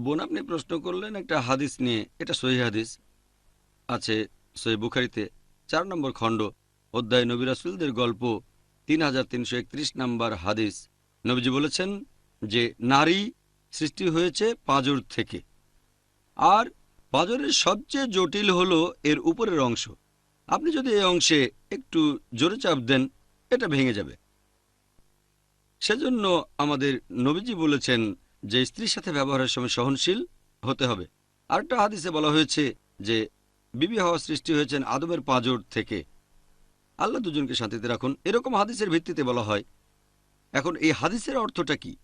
বোন, আপনি প্রশ্ন করলেন একটা হাদিস নিয়ে। এটা সহি হাদিস। আছে সহি বুখারিতে। চার নম্বর খণ্ড, অধ্যায় নবী রাসুলদের গল্প, তিন হাজার তিনশো একত্রিশ নম্বর হাদিস। নবীজি বলেছেন যে, নারী সৃষ্টি হয়েছে পাঁজর থেকে। আর পাঁজরের সবচেয়ে জটিল হলো এর উপরের অংশ। আপনি যদি এই অংশে একটু জোরে চাপ দেন, এটা ভেঙে যাবে। সেজন্য আমাদের নবীজি বলেছেন যে স্ত্রীর সাথে ব্যবহারের সময় সহনশীল হতে হবে। আরেকটা হাদিসে বলা হয়েছে যে, বিবি হওয়া সৃষ্টি হয়েছেন আদমের পাঁজর থেকে। আল্লাহ দুজনকে শান্তিতে রাখুন। এরকম হাদিসের ভিত্তিতে বলা হয়। এখন এই হাদিসের অর্থটা কি?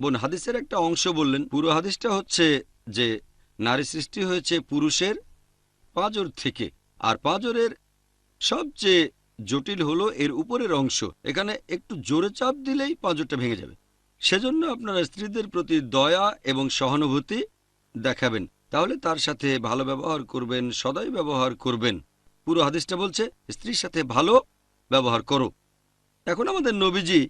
বোন, হাদিসের একটা অংশ বললেন, পুরো হাদিসটা হচ্ছে যে, নারী সৃষ্টি হয়েছে পুরুষের পাঁজর থেকে। আর পাঁজরের সবচেয়ে জটিল হলো এর উপরের অংশ। এখানে একটু জোরে চাপ দিলেই পাঁজরটা ভেঙে যাবে। সেজন্য আপনারা স্ত্রীদের প্রতি দয়া এবং সহানুভূতি দেখাবেন। তাহলে তার সাথে ভালো ব্যবহার করবেন সদাই ব্যবহার করবেন। পুরো হাদিসটা বলছে, স্ত্রীর সাথে ভালো ব্যবহার করো। এখন আমাদের নবীজি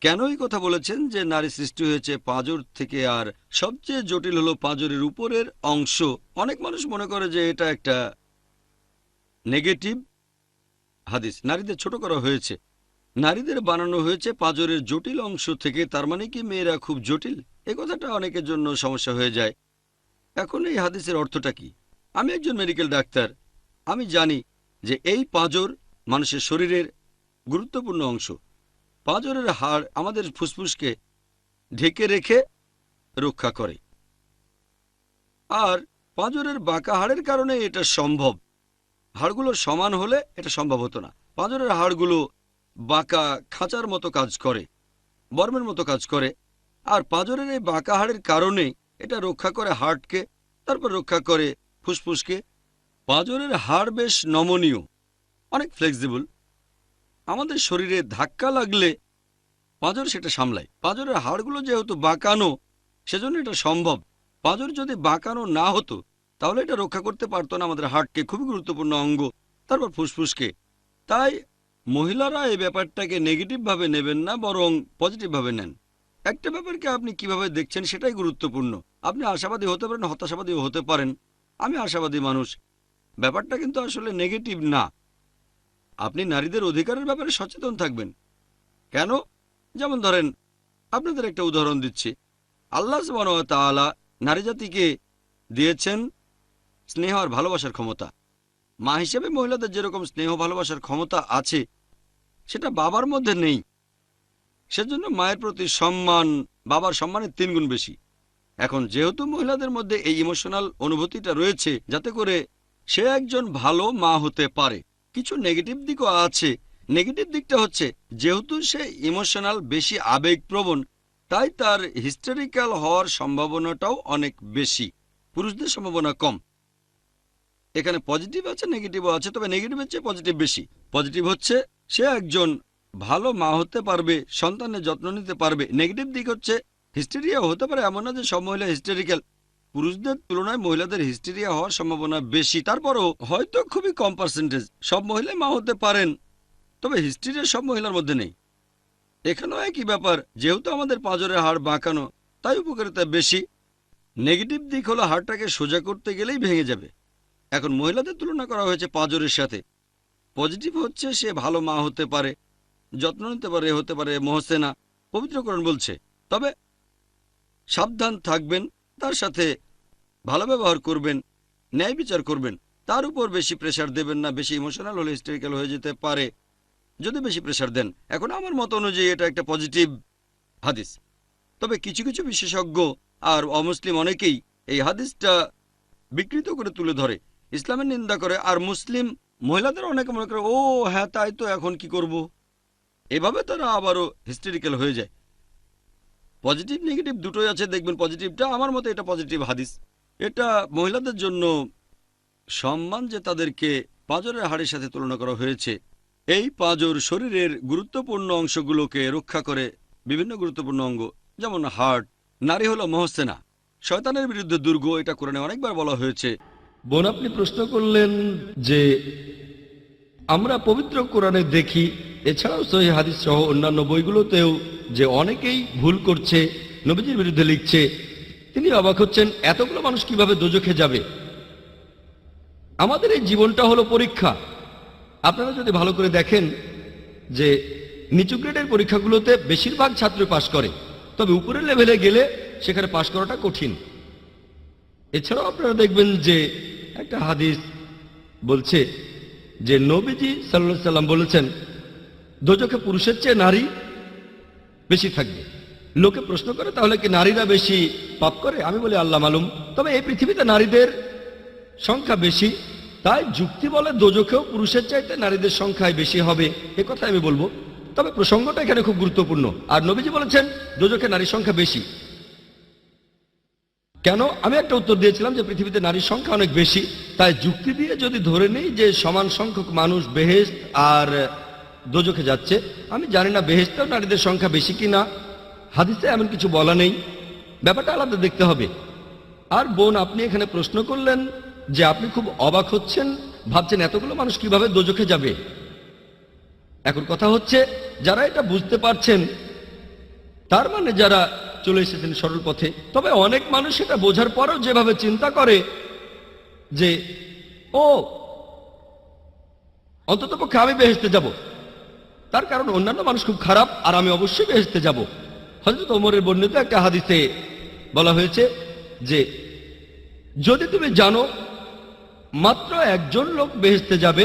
কেন এই কথা বলেছেন যে নারী সৃষ্টি হয়েছে পাঁজর থেকে? আর সবচেয়ে জটিল হলো পাঁজরের উপরের অংশ। অনেক মানুষ মনে করে যে এটা একটা নেগেটিভ হাদিস। নারীদের ছোট করা হয়েছে। নারীদের বানানো হয়েছে পাঁজরের জটিল অংশ থেকে, তার মানে কি মেয়েরা খুব জটিল? এ কথাটা অনেকের জন্য সমস্যা হয়ে যায়। এখন এই হাদিসের অর্থটা কি? আমি একজন মেডিকেল ডাক্তার। আমি জানি যে এই পাঁজর মানুষের শরীরের গুরুত্বপূর্ণ অংশ। পাঁজরের হাড় আমাদের ফুসফুসকে ঢেকে রেখে রক্ষা করে। আর পাঁজরের বাঁকা হাড়ের কারণে এটা সম্ভব। হাড়গুলো সমান হলে এটা সম্ভব হতো না। পাঁজরের হাড়গুলো বাঁকা খাঁচার মতো কাজ করে, বর্মের মতো কাজ করে। আর পাঁজরের এই বাঁকা হাড়ের কারণে এটা রক্ষা করে হার্টকে তারপর রক্ষা করে ফুসফুসকে। পাঁজরের হাড় বেশ নমনীয়, অনেক ফ্লেক্সিবল আমাদের শরীরে ধাক্কা লাগলে পাঁজর সেটা সামলায়। পাঁজরের হাড়গুলো যেহেতু বাঁকানো, সেজন্য এটা সম্ভব। পাঁজর যদি বাঁকানো না হতো, তাহলে এটা রক্ষা করতে পারতো না আমাদের হার্টকে খুবই গুরুত্বপূর্ণ অঙ্গ, তারপর ফুসফুসকে। তাই মহিলারা এই ব্যাপারটাকে নেগেটিভভাবে নেবেন না, বরং পজিটিভভাবে নেন। একটা ব্যাপারকে আপনি কীভাবে দেখছেন সেটাই গুরুত্বপূর্ণ। আপনি আশাবাদী হতে পারেন, হতাশাবাদীও হতে পারেন। আমি আশাবাদী মানুষ। ব্যাপারটা কিন্তু আসলে নেগেটিভ না। আপনি নারীদের অধিকারের ব্যাপারে সচেতন থাকবেন। কেন? যেমন ধরেন, আপনাদের একটা উদাহরণ দিচ্ছি। আল্লাহ তাআলা নারী জাতিকে দিয়েছেন স্নেহ আর ভালোবাসার ক্ষমতা। মা হিসেবে মহিলাদের যেরকম স্নেহ ভালোবাসার ক্ষমতা আছে সেটা বাবার মধ্যে নেই। সেজন্য মায়ের প্রতি সম্মান, বাবার সম্মানের তিন গুণ বেশি। এখন যেহেতু মহিলাদের মধ্যে এই ইমোশনাল অনুভূতিটা রয়েছে, যাতে করে সে একজন ভালো মা হতে পারে। কিছু নেগেটিভ দিকও আছে। নেগেটিভ দিকটা হচ্ছে, যেহেতু সে ইমোশনাল বেশি আবেগপ্রবণ, তাই তার হিস্টোরিক্যাল হওয়ার সম্ভাবনাটাও অনেক বেশি। পুরুষদের সম্ভাবনা কম। এখানে পজিটিভ আছে নেগেটিভও আছে, তবে নেগেটিভের চেয়ে পজিটিভ বেশি। পজিটিভ হচ্ছে, সে একজন ভালো মা হতে পারবে, সন্তানের যত্ন নিতে পারবে। নেগেটিভ দিক হচ্ছে হিস্টেরিয়া হতে পারে এমন না যে সব মহিলা হিস্টেরিক্যাল পুরুষদের তুলনায় মহিলাদের হিস্টেরিয়া হওয়ার সম্ভাবনা বেশি। তারপরও হয়তো খুবই কম পার্সেন্টেজ সব মহিলাই মা হতে পারেন, তবে হিস্টেরিয়া সব মহিলার মধ্যে নেই। এখানেও একই ব্যাপার, যেহেতু আমাদের পাঁজরের হাড় বাঁকানো, তাই উপকারিতা বেশি। নেগেটিভ দিক হলো হাড়টাকে সোজা করতে গেলেই ভেঙে যাবে। এখন মহিলাদের তুলনা করা হয়েছে পাঁজরের সাথে। পজিটিভ হচ্ছে সে ভালো মা হতে পারে, যত্ন নিতে পারে হতে পারে, মহসেনা, পবিত্রকরণ বলছে। তবে সাবধান থাকবেন, তার সাথে ভালো ব্যবহার করবেন, ন্যায় বিচার করবেন, তার উপর বেশি প্রেশার দেবেন না, বেশি ইমোশনাল হলে হিস্টেরিক্যাল হয়ে যেতে পারে। যদি বেশি প্রেশার দেন, এখন আমার মত অনুযায়ী এটা একটা পজিটিভ হাদিস। তবে কিছু কিছু বিশেষজ্ঞ আর অমুসলিম অনেকেই এই হাদিসটা বিকৃত করে তুলে ধরে। ইসলামের নিন্দা করে, আর মুসলিম মহিলাদের অনেকে মনে করে, ও হ্যাঁ তাই তো, এখন কি করব। এভাবে তারা আবারও হিস্টেরিক্যাল হয়ে যায়। পজিটিভ নেগেটিভ দুটোই আছে, দেখবেন পজিটিভটা আমার মতে এটা পজিটিভ হাদিস। এটা মহিলাদের জন্য সম্মান যে তাদেরকে পাঁজরের হাড়ের সাথে তুলনা করা হয়েছে, এই পাঁজর শরীরের গুরুত্বপূর্ণ অংশগুলোকে রক্ষা করে বিভিন্ন গুরুত্বপূর্ণ অঙ্গ, যেমন হার্ট নারী হলো মহসেনা। শয়তানের বিরুদ্ধে দুর্গ, এটা কোরআনে অনেকবার বলা হয়েছে। বোন, আপনি প্রশ্ন করলেন যে আমরা পবিত্র কোরআনে দেখি, এছাড়াও সহি হাদিস সহ অন্যান্য বইগুলোতেও যে অনেকেই ভুল করছে, নবীজির বিরুদ্ধে লিখছে। তিনি অবাক হচ্ছেন, এতগুলো মানুষ কীভাবে দোজখে যাবে? আমাদের এই জীবনটা হলো পরীক্ষা। আপনারা যদি ভালো করে দেখেন যে নিচু গ্রেডের পরীক্ষাগুলোতে বেশিরভাগ ছাত্র পাশ করে, তবে উপরের লেভেলে গেলে সেখানে পাশ করাটা কঠিন। এছাড়াও আপনারা দেখবেন যে একটা হাদিস বলছে যে নবীজি সাল্লাহ সাল্লাম বলেছেন দোজখে পুরুষের চেয়ে নারী বেশি থাকবে। লোকে প্রশ্ন করে, তাহলে কি নারীরা বেশি পাপ করে? আমি বলি, আল্লাহ মালুম। তবে এই পৃথিবীতে নারীদের সংখ্যা বেশি, তাই যুক্তি বলে দোজখেও পুরুষের চাইতে নারীদের সংখ্যায় বেশি হবে, এ কথা আমি বলব। তবে প্রসঙ্গটা এখানে খুব গুরুত্বপূর্ণ। আর নবীজি বলেছেন দোজখে নারীর সংখ্যা বেশি। কেন? আমি একটা উত্তর দিয়েছিলাম যে পৃথিবীতে নারীর সংখ্যা অনেক বেশি, তাই যুক্তি দিয়ে যদি ধরে নেই যে সমান সংখ্যক মানুষ বেহেস্ত আর দোজখে যাচ্ছে, আমি জানি না বেহেস্তেও নারীদের সংখ্যা বেশি কি না হাদিসে এমন কিছু বলা নেই। ব্যাপারটা আলাদা দেখতে হবে। আর বোন, আপনি এখানে প্রশ্ন করলেন যে আপনি খুব অবাক হচ্ছেন, ভাবছেন এতগুলো মানুষ কীভাবে দোজখে যাবে? এখন কথা হচ্ছে, যারা এটা বুঝতে পারছেন তার মানে যারা চলে এসেছেন সরল পথে, তবে অনেক মানুষ সেটা বোঝার পরেও যেভাবে চিন্তা করে যে, ও অন্তত পক্ষে আমি বেহেসতে যাব। তার কারণ অন্যান্য মানুষ খুব খারাপ, আর আমি অবশ্যই বেহেসতে যাব। হজরত ওমরের বর্ণিত একটা হাদিসে বলা হয়েছে যে, যদি তুমি জানো মাত্র একজন লোক বেহেসতে যাবে,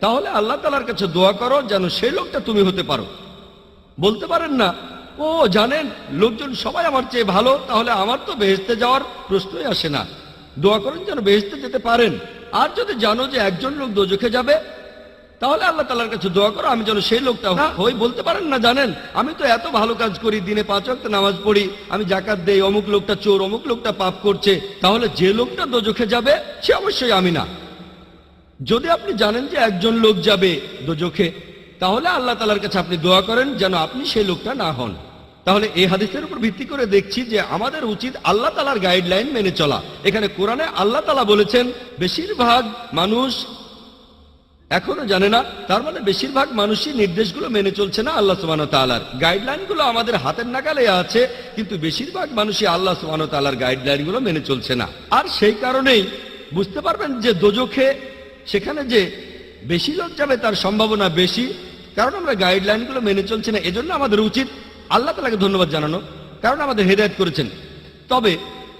তাহলে আল্লাহ তালার কাছে দোয়া করো যেন সেই লোকটা তুমি হতে পারো। বলতে পারেন না ও জানেন লোকজন সবাই আমার চেয়ে ভালো তাহলে আমার তো বেহেস্তে যাওয়ার প্রশ্নই আসে না। দোয়া করেন যেন বেহেস্তে যেতে পারেন। আর যদি জানো যে একজন লোক দোজখে যাবে তাহলে আল্লাহ তালার কাছে দোয়া করো আমি যেন সেই লোকটা হই। বলতে পারেন না জানেন আমি তো এত ভালো কাজ করি দিনে পাঁচ ওয়াক্ত নামাজ পড়ি আমি জাকাত দেই অমুক লোকটা চোর অমুক লোকটা পাপ করছে তাহলে যে লোকটা দোজখে যাবে সে অবশ্যই আমি না। যদি আপনি জানেন যে একজন লোক যাবে দোজখে তাহলে আল্লাহ তালার কাছে আপনি দোয়া করেন যেন আপনি সেই লোকটা না হন। তাহলে এই হাদিসের উপর ভিত্তি করে দেখছি যে আমাদের উচিত আল্লাহ তালার গাইডলাইন মেনে চলা। এখানে কোরআনে আল্লাহ তালা বলেছেন, বেশিরভাগ মানুষ এখনও জানে না, তার মানে বেশিরভাগ মানুষই নির্দেশগুলো মেনে চলছে না আল্লাহ সুবান তালার গাইডলাইনগুলো আমাদের হাতের নাগালে আছে, কিন্তু বেশিরভাগ মানুষই আল্লাহ সুবান তালার গাইডলাইনগুলো মেনে চলছে না। আর সেই কারণেই বুঝতে পারবেন যে দোজখে সেখানে যে বেশি লোক যাবে তার সম্ভাবনা বেশি। কারণ আমরা গাইডলাইনগুলো মেনে চলছি না, এজন্য আমাদের উচিত আল্লাহ তালাকে ধন্যবাদ জানানো, কারণ আমাদের হেদায়ত করেছেন। তবে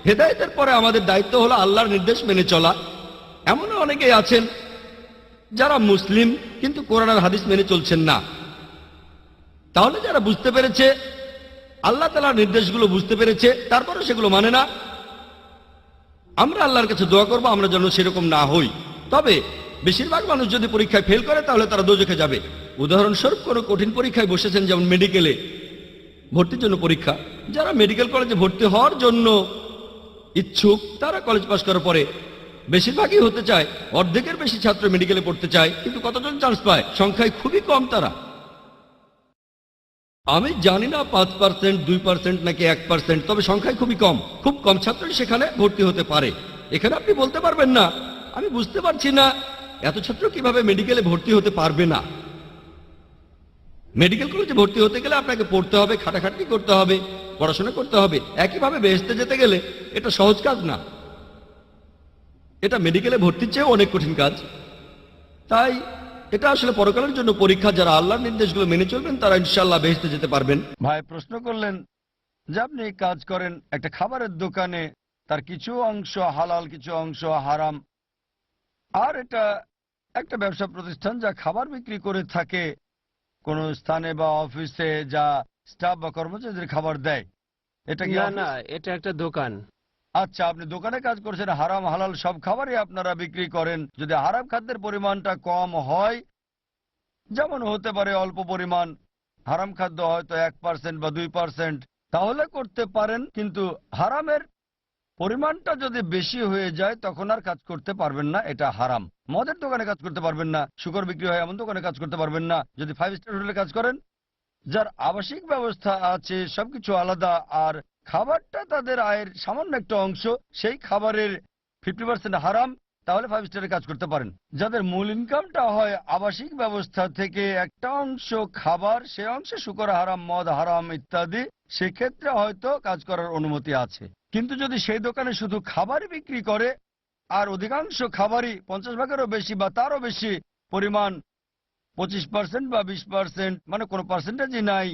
হেদায়তের পরে আমাদের দায়িত্ব হলো আল্লাহর নির্দেশ মেনে চলা। এমনও অনেকেই আছেন যারা মুসলিম, কিন্তু কোরআনার হাদিস মেনে চলছেন না। তাহলে যারা বুঝতে পেরেছে, আল্লাহ তালার নির্দেশগুলো বুঝতে পেরেছে, তারপরে সেগুলো মানে না। আমরা আল্লাহর কাছে দোয়া করব, আমরা যেন সেরকম না হই। তবে বেশিরভাগ মানুষ যদি পরীক্ষায় ফেল করে, তাহলে তারা দোজখে যাবে। উদাহরণস্বরূপ কোনো কঠিন পরীক্ষায় বসেছেন যেমন মেডিকেলে ভর্তির জন্য পরীক্ষা। যারা মেডিকেল কলেজে ভর্তি হওয়ার জন্য ইচ্ছুক, তারা কলেজ পাস করার পরে বেশিরভাগই হতে চায়, অর্ধেকের বেশি ছাত্র মেডিকেলে পড়তে চায়, কিন্তু কতজন চান্স পায়? সংখ্যায় খুবই কম তারা। আমি জানি না পাঁচ পার্সেন্ট দুই পার্সেন্ট নাকি এক পার্সেন্ট তবে সংখ্যায় খুবই কম। খুব কম ছাত্রই সেখানে ভর্তি হতে পারে। এখানে আপনি বলতে পারবেন না। আমি বুঝতে পারছি না, এত ছাত্র কীভাবে মেডিকেলে ভর্তি হতে পারবে না? মেডিকেল কলেজে ভর্তি হতে গেলে আপনাকে পড়তে হবে খাটাখাটি করতে হবে, পড়াশোনা করতে হবে। একইভাবে বেহেস্তে যেতে গেলে এটা সহজ কাজ না। এটা মেডিকেলে ভর্তির চেয়েও অনেক কঠিন কাজ। তাই এটা আসলে পরকালের জন্য পরীক্ষা, যারা আল্লাহর নির্দেশগুলো মেনে চলবেন, তারা ইনশাল্লাহ বেহেস্তে যেতে পারবেন। ভাই, প্রশ্ন করলেন যে আপনি কাজ করেন, একটা খাবারের দোকানে তার কিছু অংশ হালাল, কিছু অংশ হারাম, আর এটা একটা ব্যবসা প্রতিষ্ঠান যা খাবার বিক্রি করে থাকে কোন স্থানে বা অফিসে যা স্টাফ বা কর্মচারীদের খাবার দেয় এটা কি না না এটা একটা দোকান। আচ্ছা আপনি দোকানে কাজ করছেন হারাম হালাল সব খাবারই আপনারা বিক্রি করেন। যদি হারাম খাদ্যের পরিমাণটা কম হয় যেমন হতে পারে অল্প পরিমাণ হারাম খাদ্য হয়তো এক পার্সেন্ট বা দুই পার্সেন্ট তাহলে করতে পারেন কিন্তু হারামের পরিমাণটা যদি বেশি হয়ে যায়, তখন আর কাজ করতে পারবেন না, এটা হারাম। মদের দোকানে কাজ করতে পারবেন না, শুকর বিক্রি হয় এমন দোকানে কাজ করতে পারবেন না, যদি ফাইভ স্টার হোটেলে কাজ করেন, যার আবাসিক ব্যবস্থা আছে, সবকিছু আলাদা, আর খাবারটা তাদের আয়ের সামান্য একটা অংশ, সেই খাবারের ফিফটি পার্সেন্ট হারাম তাহলে ফাইভ স্টারে কাজ করতে পারেন। যাদের মূল ইনকামটা হয় আবাসিক ব্যবস্থা থেকে একটা অংশ খাবার, সে অংশে শুকর হারাম, মদ হারাম ইত্যাদি, সেক্ষেত্রে হয়তো কাজ করার অনুমতি আছে। কিন্তু যদি সেই দোকানে শুধু খাবারই বিক্রি করে, আর অধিকাংশ খাবারই পঞ্চাশ ভাগেরও বেশি বা তারও বেশি পরিমাণ পঁচিশ পার্সেন্ট বা বিশ পার্সেন্ট মানে কোনো পার্সেন্টেজই নাই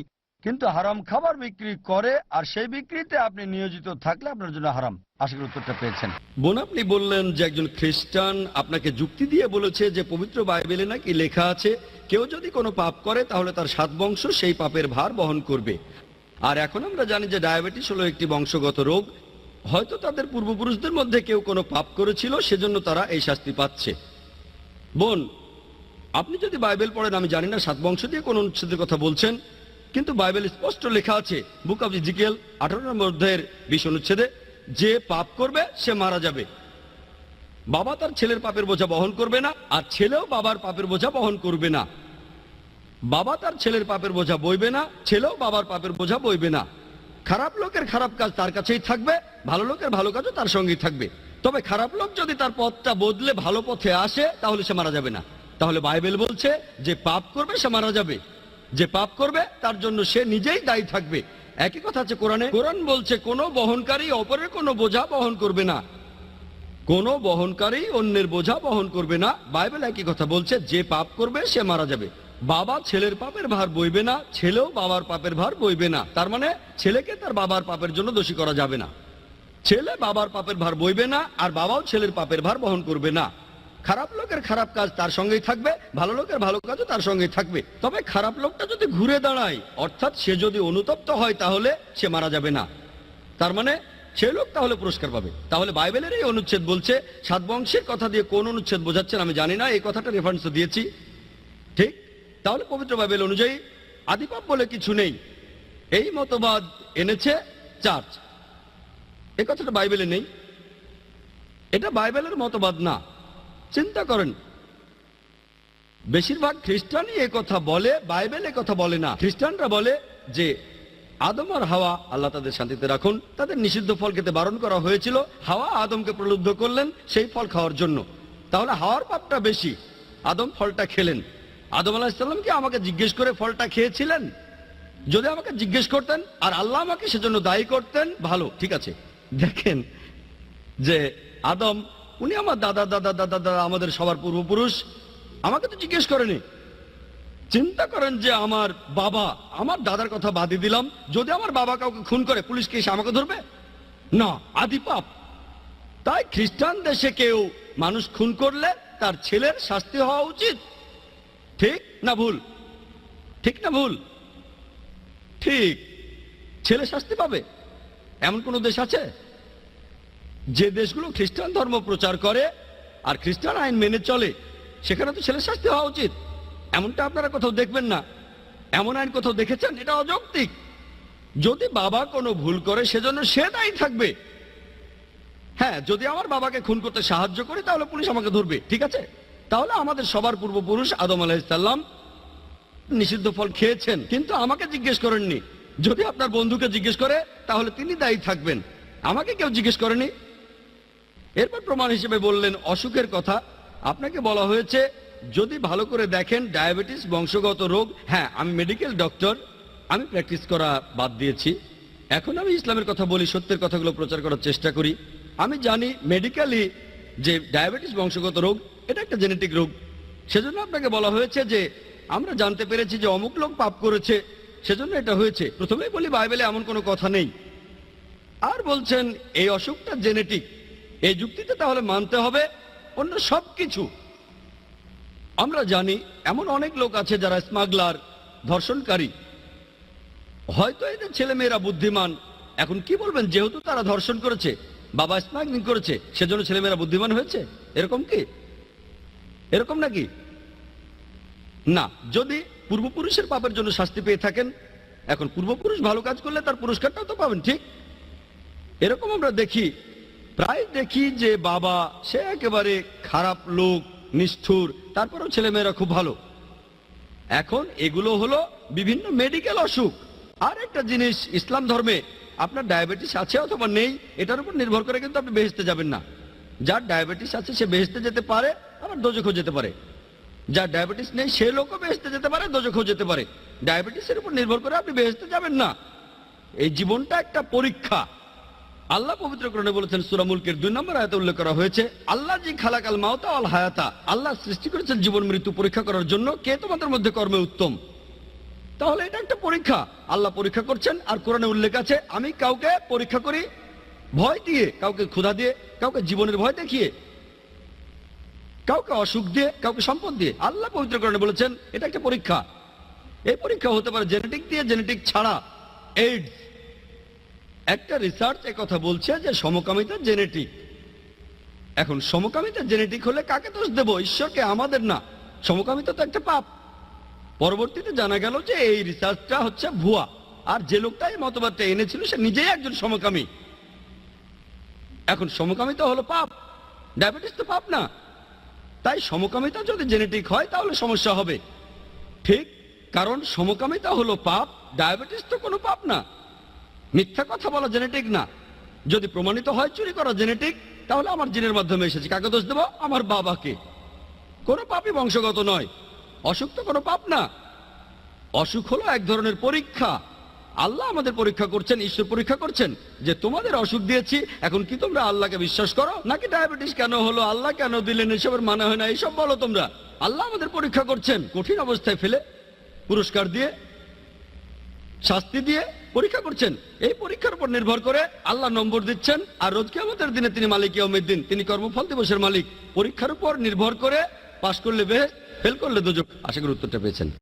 কিন্তু হারাম খাবার বিক্রি করে, আর সেই বিক্রিতে আপনি নিয়োজিত থাকলে আপনার জন্য হারাম। আশা করি উত্তরটা পেয়েছেন। বোন আপনি বললেন যে একজন খ্রিস্টান আপনাকে যুক্তি দিয়ে বলেছে যে পবিত্র বাইবেলে নাকি লেখা আছে, কেউ যদি কোনো পাপ করে তাহলে তার সাত বংশ সেই পাপের ভার বহন করবে। আর এখন আমরা জানি যে ডায়াবেটিস হলো একটি বংশগত রোগ। হয়তো তাদের পূর্বপুরুষদের মধ্যে কেউ কোনো পাপ করেছিল, সেজন্য তারা এই শাস্তি পাচ্ছে। বোন, আপনি যদি বাইবেল পড়েন, আমি জানি না সাত বংশ দিয়ে কোন অনুচ্ছেদের কথা বলছেন। কিন্তু বাইবেল স্পষ্ট লেখা আছে, বুক অব ইজিকেল আঠারো নম্বর অধ্যায়ের বিশ অনুচ্ছেদে, যে পাপ করবে, সে মারা যাবে। বাবা তার ছেলের পাপের বোঝা বহন করবে না, আর ছেলেও বাবার পাপের বোঝা বহন করবে না। বাবা তার ছেলের পাপের বোঝা বইবে না, ছেলেও বাবার পাপের বোঝা বইবে না। খারাপ লোকের খারাপ কাজ তার কাছেই থাকবে, ভালো লোকের ভালো কাজও তার সঙ্গেই থাকবে। তবে খারাপ লোক যদি তার পথটা বদলে ভালো পথে আসে, তাহলে সে মারা যাবে না। তাহলে বাইবেল বলছে, যে পাপ করবে, সে মারা যাবে। যে পাপ করবে, তার জন্য সে নিজেই দায়ী থাকবে। একই কথা আছে কোরআনে। কোরআন বলছে, কোনো বহনকারী অপরের কোনো বোঝা বহন করবে না। কোনো বহনকারী অন্যের বোঝা বহন করবে না। বাইবেল একই কথা বলছে, যে পাপ করবে, সে মারা যাবে। বাবা ছেলের পাপের ভার বইবে না, ছেলেও বাবার পাপের ভার বইবে না। তার মানে ছেলেকে তার বাবার পাপের জন্য দোষী করা যাবে না। ছেলে বাবার পাপের ভার বইবে না, আর বাবাও ছেলের পাপের ভার বহন করবে না। খারাপ লোকের খারাপ কাজ তার সঙ্গেই থাকবে, ভালো লোকের ভালো কাজও তার সঙ্গেই থাকবে। তবে খারাপ লোকটা যদি ঘুরে দাঁড়ায়, অর্থাৎ সে যদি অনুতপ্ত হয় তাহলে সে মারা যাবে না। তার মানে সে লোক তাহলে পুরস্কার পাবে। তাহলে বাইবেলের এই অনুচ্ছেদ বলছে, সাত বংশের কথা দিয়ে কোন অনুচ্ছেদ বোঝাচ্ছেন আমি জানি না, এই কথাটা রেফারেন্স দিয়েছি। ঠিক? তাহলে পবিত্র বাইবেল অনুযায়ী আদিপাপ বলে কিছু নেই। এই মতবাদ এনেছে চার্চ এই কথাটা বাইবেলে নেই। এটা বাইবেলের মতবাদ না। চিন্তা করেন। বেশিরভাগ খ্রিস্টানই এ কথা বলে, বাইবেল এ কথা বলে না। খ্রিস্টানরা বলে যে, আদম আর হাওয়া আল্লাহ তাদের শান্তিতে রাখুন। তাদের নিষিদ্ধ ফল খেতে বারণ করা হয়েছিল। হাওয়া আদমকে প্রলুব্ধ করলেন সেই ফল খাওয়ার জন্য। তাহলে হাওয়ার পাপটা বেশি। আদম ফলটা খেলেন। আদম আলাহিসাল্লাম কি আমাকে জিজ্ঞেস করে ফলটা খেয়েছিলেন? যদি আমাকে জিজ্ঞেস করতেন, আর আল্লাহ আমাকে সেজন্য দায়ী করতেন, ভালো, ঠিক আছে। দেখেন যে, আদম উনি আমার দাদা দাদা দাদা দাদা, আমাদের সবার পূর্বপুরুষ। আমাকে তো জিজ্ঞেস করেনি। চিন্তা করেন যে আমার বাবা, আমার দাদার কথা বাদই দিলাম। যদি আমার বাবা কাউকে খুন করে পুলিশকে এসে আমাকে ধরবে? না, আদি পাপ। তাই খ্রিস্টান দেশে কেউ মানুষ খুন করলে তার ছেলের শাস্তি হওয়া উচিত। ঠিক না ভুল? ঠিক না ভুল? ঠিক। ছেলে শাস্তি পাবে? এমন কোন দেশ আছে? যে দেশগুলো খ্রিস্টান ধর্ম প্রচার করে আর খ্রিস্টান আইন মেনে চলে, সেখানে তো ছেলে শাস্তি হওয়া উচিত। এমনটা আপনারা কোথাও দেখবেন না। এমন আইন কোথাও দেখেছেন? এটা অযৌক্তিক। যদি বাবা কোনো ভুল করে, সেজন্য সে দায়ী থাকবে। হ্যাঁ যদি আমার বাবাকে খুন করতে সাহায্য করে, তাহলে পুলিশ আমাকে ধরবে, ঠিক আছে? তাহলে আমাদের সবার পূর্বপুরুষ আদম আলাহিসাল্লাম নিষিদ্ধ ফল খেয়েছেন, কিন্তু আমাকে জিজ্ঞেস করেননি। যদি আপনার বন্ধুকে জিজ্ঞেস করে, তাহলে তিনি দায়ী থাকবেন। আমাকে কেউ জিজ্ঞেস করেনি? এরপর প্রমাণ হিসেবে বললেন, অসুখের কথা। আপনাকে বলা হয়েছে, যদি ভালো করে দেখেন ডায়াবেটিস, বংশগত রোগ হ্যাঁ আমি মেডিকেল ডক্টর আমি প্র্যাকটিস করা বাদ দিয়েছি। এখন আমি ইসলামের কথা বলি, সত্যের কথাগুলো প্রচার করার চেষ্টা করি। আমি জানি মেডিকেলি যে ডায়াবেটিস, বংশগত রোগ, এটা একটা জেনেটিক রোগ। সেজন্য আপনাকে বলা হয়েছে যে, আমরা জানতে পেরেছি যে অমুক লোক পাপ করেছে, সেজন্য এটা হয়েছে। প্রথমেই বলি, বাইবেলে এমন কোনো কথা নেই। আর বলছেন, এই অসুখটা জেনেটিক এই যুক্তিতে তাহলে মানতে হবে অন্য সব কিছু আমরা জানি এমন অনেক লোক আছে যারা স্মাগলার, ধর্ষণকারী। হয়তো এদের ছেলেমেয়েরা বুদ্ধিমান। এখন কি বলবেন, যেহেতু তারা ধর্ষণ করেছে, বাবা স্মাগলিং করেছে, সেজন্য ছেলেমেয়েরা বুদ্ধিমান হয়েছে? এরকম কি? এরকম নাকি? না, যদি পূর্বপুরুষের পাপের জন্য শাস্তি পেয়ে থাকেন, এখন পূর্বপুরুষ ভালো কাজ করলে তার পুরস্কারটাও তো পাবেন, ঠিক? এরকম আমরা দেখি প্রায় দেখি যে বাবা, সে একেবারে খারাপ লোক, নিষ্ঠুর, তারপরেও ছেলেমেয়েরা খুব ভালো। এখন এগুলো হলো বিভিন্ন মেডিকেল অসুখ। আর একটা জিনিস, ইসলাম ধর্মে আপনার ডায়াবেটিস আছে অথবা নেই, এটার উপর নির্ভর করে কিন্তু আপনি বেহেস্তে যাবেন না। যার ডায়াবেটিস আছে, সে বেহেস্তে যেতে পারে, আবার দোজখও যেতে পারে। যার ডায়াবেটিস নেই, সে লোকও বেহেস্তে যেতে পারে, দোজখও যেতে পারে। ডায়াবেটিসের উপর নির্ভর করে আপনি বেহেস্তে যাবেন না। এই জীবনটা একটা পরীক্ষা। আল্লাহ পবিত্র পবিত্রকরণে বলেছেন সুরামুলকের দুই নম্বর আয়াতে উল্লেখ করা হয়েছে, আল্লাহ জি খালাকাল মাওতা আল হায়াতা, আল্লাহ সৃষ্টি করেছেন জীবন মৃত্যু পরীক্ষা করার জন্য, কে তোমাদের মধ্যে কর্মে উত্তম? তাহলে এটা একটা পরীক্ষা। আল্লাহ পরীক্ষা করছেন, আর কোরআনে উল্লেখ আছে, আমি কাউকে পরীক্ষা করি ভয় দিয়ে, কাউকে ক্ষুধা দিয়ে, কাউকে জীবনের ভয় দেখিয়ে, কাউকে অসুখ দিয়ে, কাউকে সম্পদ দিয়ে। আল্লাহ পবিত্র পবিত্রকরণে বলেছেন, এটা একটা পরীক্ষা। এই পরীক্ষা হতে পারে জেনেটিক দিয়ে জেনেটিক ছাড়া এইডস একটা রিসার্চ কথা বলছে যে সমকামিতা জেনেটিক এখন সমকামিতা জেনেটিক হলে কাকে দোষ দেব? ঈশ্বরকে, আমাদের না। সমকামিতা তো একটা পাপ। পরবর্তীতে জানা গেল যে এই রিসার্চটা হচ্ছে ভুয়া। আর যে লোকটা এই মতবাদটা এনেছিল, সে নিজেই একজন সমকামী। এখন সমকামিতা হলো পাপ। ডায়াবেটিস তো পাপ না। তাই সমকামিতা যদি জেনেটিক হয়, তাহলে সমস্যা হবে। ঠিক, কারণ সমকামিতা হলো পাপ ডায়াবেটিস তো কোনো পাপ না। মিথ্যা কথা বলা জেনেটিক না। যদি প্রমাণিত হয় চুরি করা জেনেটিক তাহলে আমার জিনের মাধ্যমে এসেছে। কাকে দোষ দেবো? আমার বাবাকে। কোনো পাপই বংশগত নয়। অসুখ তো কোনো পাপ না। অসুখ হলো এক ধরনের পরীক্ষা। আল্লাহ আমাদের পরীক্ষা করছেন, ঈশ্বর পরীক্ষা করছেন যে তোমাদের অসুখ দিয়েছি, এখন কি তোমরা আল্লাহকে বিশ্বাস করো? নাকি ডায়াবেটিস কেন হলো? আল্লাহ কেন দিলেন? এসবের মানে হয় না। এইসব বলো তোমরা। আল্লাহ আমাদের পরীক্ষা করছেন। কঠিন অবস্থায় ফেলে পুরস্কার দিয়ে, শাস্তি দিয়ে পরীক্ষা করছেন। এই পরীক্ষার উপর নির্ভর করে আল্লাহ নম্বর দিচ্ছেন, আর রোজ কেমতের দিনে তিনি মালিক দিন তিনি কর্মফল দিবসের মালিক। পরীক্ষার উপর নির্ভর করে পাশ করলে বে ফেল করলে দুযোগ আশা করি উত্তরটা পেয়েছেন।